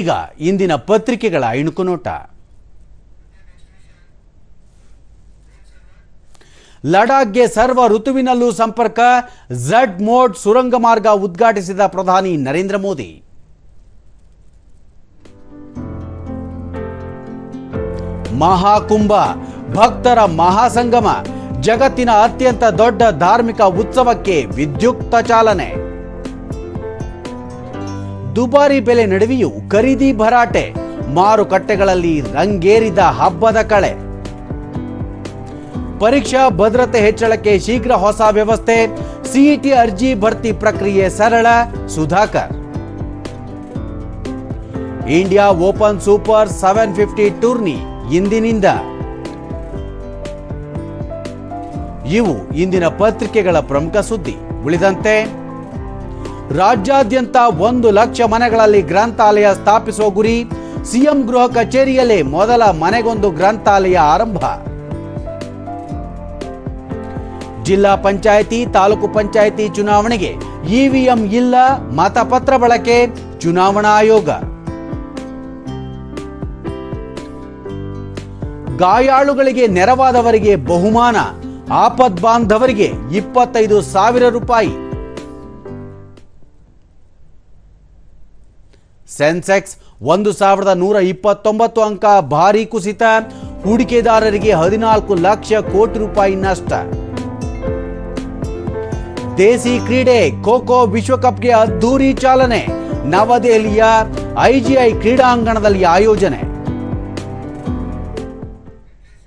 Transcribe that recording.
ಈಗ ಇಂದಿನ ಪತ್ರಿಕೆಗಳ ಇಣುಕು ನೋಟ. ಲಡಾಖ್ಗೆ ಸರ್ವ ಋತುವಿನಲ್ಲೂ ಸಂಪರ್ಕ, ಝಡ್ ಮೋಡ್ ಸುರಂಗ ಮಾರ್ಗ ಉದ್ಘಾಟಿಸಿದ ಪ್ರಧಾನಿ ನರೇಂದ್ರ ಮೋದಿ. ಮಹಾಕುಂಭ, ಭಕ್ತರ ಮಹಾಸಂಗಮ, ಜಗತ್ತಿನ ಅತ್ಯಂತ ದೊಡ್ಡ ಧಾರ್ಮಿಕ ಉತ್ಸವಕ್ಕೆ ವಿದ್ಯುಕ್ತ ಚಾಲನೆ. ದುಬಾರಿ ಬೆಲೆ ನಡುವೆಯೂ ಖರೀದಿ ಭರಾಟೆ. ಮಾರುಕಟ್ಟೆಗಳಲ್ಲಿ ರಂಗೇರಿದ ಹಬ್ಬದ ಕಳೆ. ಪರೀಕ್ಷಾ ಭದ್ರತೆ ಹೆಚ್ಚಳಕ್ಕೆ ಶೀಘ್ರ ಹೊಸ ವ್ಯವಸ್ಥೆ. ಸಿಇಟಿ ಅರ್ಜಿ ಭರ್ತಿ ಪ್ರಕ್ರಿಯೆ ಸರಳ, Sudhakar. India open super seven fifty tourney ಇಂದಿನಿಂದ. ಇವು ಇಂದಿನ ಪತ್ರಿಕೆಗಳ ಪ್ರಮುಖ ಸುದ್ದಿ. ಉಳಿದಂತೆ ರಾಜ್ಯಾದ್ಯಂತ ಒಂದು ಲಕ್ಷ ಮನೆಗಳಲ್ಲಿ ಗ್ರಂಥಾಲಯ ಸ್ಥಾಪಿಸುವ ಗುರಿ ಸಿಎಂ ಗೃಹ ಕಚೇರಿಯಲ್ಲೇ ಮೊದಲ ಮನೆಗೊಂದು ಗ್ರಂಥಾಲಯ ಆರಂಭ. ಜಿಲ್ಲಾ ಪಂಚಾಯಿತಿ, ತಾಲೂಕು ಪಂಚಾಯಿತಿ ಚುನಾವಣೆಗೆ ಇವಿಎಂ ಇಲ್ಲ, ಮತಪತ್ರ ಬಳಕೆ, ಚುನಾವಣಾ ಆಯೋಗ. ಗಾಯಾಳುಗಳಿಗೆ ನೆರವಾದವರಿಗೆ ಬಹುಮಾನ ಆಪದ್ ಬಾಂಧವರಿಗೆ ಇಪ್ಪತ್ತೈದು ಸಾವಿರ ರೂಪಾಯಿ. ಸೆನ್ಸೆಕ್ಸ್ ಒಂದು ಸಾವಿರದ ನೂರ ಇಪ್ಪತ್ತೊಂಬತ್ತು ಅಂಕ ಭಾರೀ ಕುಸಿತ, ಹೂಡಿಕೆದಾರರಿಗೆ ಹದಿನಾಲ್ಕು ಲಕ್ಷ ಕೋಟಿ ರೂಪಾಯಿ ನಷ್ಟ. ದೇಸಿ ಕ್ರೀಡೆ ಖೋಖೋ ವಿಶ್ವಕಪ್ಗೆ ಅದ್ದೂರಿ ಚಾಲನೆ, ನವದೆಹಲಿಯ ಐಜಿಐ ಕ್ರೀಡಾಂಗಣದಲ್ಲಿ ಆಯೋಜನೆ.